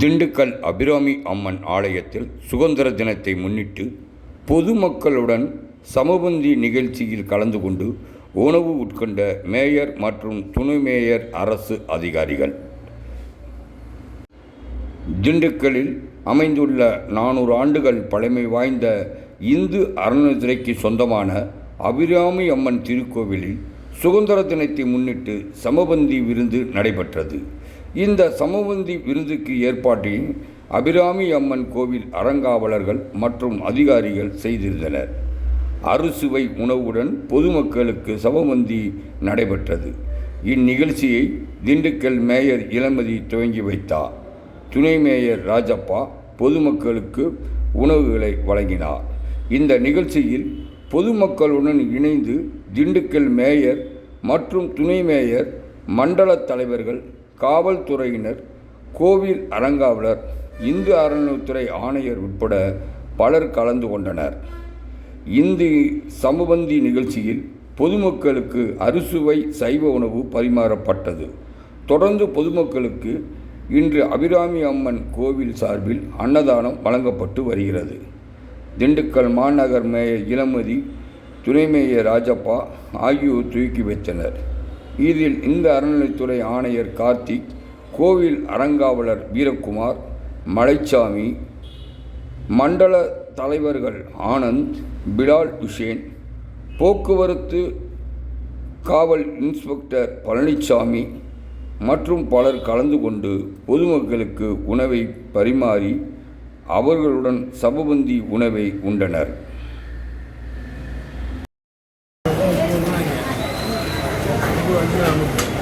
திண்டுக்கல் அபிராமி அம்மன் ஆலயத்தில் சுதந்திர தினத்தை முன்னிட்டு பொதுமக்களுடன் சமபந்தி நிகழ்ச்சியில் கலந்து கொண்டு உணவு உட்கொண்ட மேயர் மற்றும் துணை மேயர் அரசு அதிகாரிகள். திண்டுக்கல்லில் அமைந்துள்ள நானூறு ஆண்டுகள் பழமை வாய்ந்த இந்து அறநிலைத்துறைக்கு சொந்தமான அபிராமி அம்மன் திருக்கோவிலில் சுதந்திர தினத்தை முன்னிட்டு சமபந்தி விருந்து நடைபெற்றது. இந்த சமவந்தி விருந்துக்கு ஏற்பாட்டை அபிராமி அம்மன் கோவில் அறங்காவலர்கள் மற்றும் அதிகாரிகள் செய்திருந்தனர். அறுசுவை உணவுடன் பொதுமக்களுக்கு சமவந்தி நடைபெற்றது. இந்நிகழ்ச்சியை திண்டுக்கல் மேயர் இளமதி துவங்கி வைத்தார். துணை மேயர் ராஜப்பா பொதுமக்களுக்கு உணவுகளை வழங்கினார். இந்த நிகழ்ச்சியில் பொதுமக்களுடன் இணைந்து திண்டுக்கல் மேயர் மற்றும் துணை மேயர் மண்டல தலைவர்கள் காவல்துறையினர் கோவில் அறங்காவலர் இந்து அறநிலையத்துறை ஆணையர் உட்பட பலர் கலந்து கொண்டனர். இந்து சமபந்தி நிகழ்ச்சியில் பொதுமக்களுக்கு அறுசுவை சைவ உணவு பரிமாறப்பட்டது. தொடர்ந்து பொதுமக்களுக்கு இன்று அபிராமி அம்மன் கோவில் சார்பில் அன்னதானம் வழங்கப்பட்டு வருகிறது. திண்டுக்கல் மாநகர் மேயர் இளமதி துணை மேயர் ராஜப்பா ஆகியோர் தூக்கி வைத்தனர். இதில் இந்த அறநிலைத்துறை ஆணையர் கார்த்திக் கோவில் அறங்காவலர் வீரக்குமார் மலைச்சாமி மண்டல தலைவர்கள் ஆனந்த் பிலால் உஷேன் போக்குவரத்து காவல் இன்ஸ்பெக்டர் பழனிசாமி மற்றும் பலர் கலந்து கொண்டு பொதுமக்களுக்கு உணவை பரிமாறி அவர்களுடன் சபபந்தி உணவை உண்டனர். Não.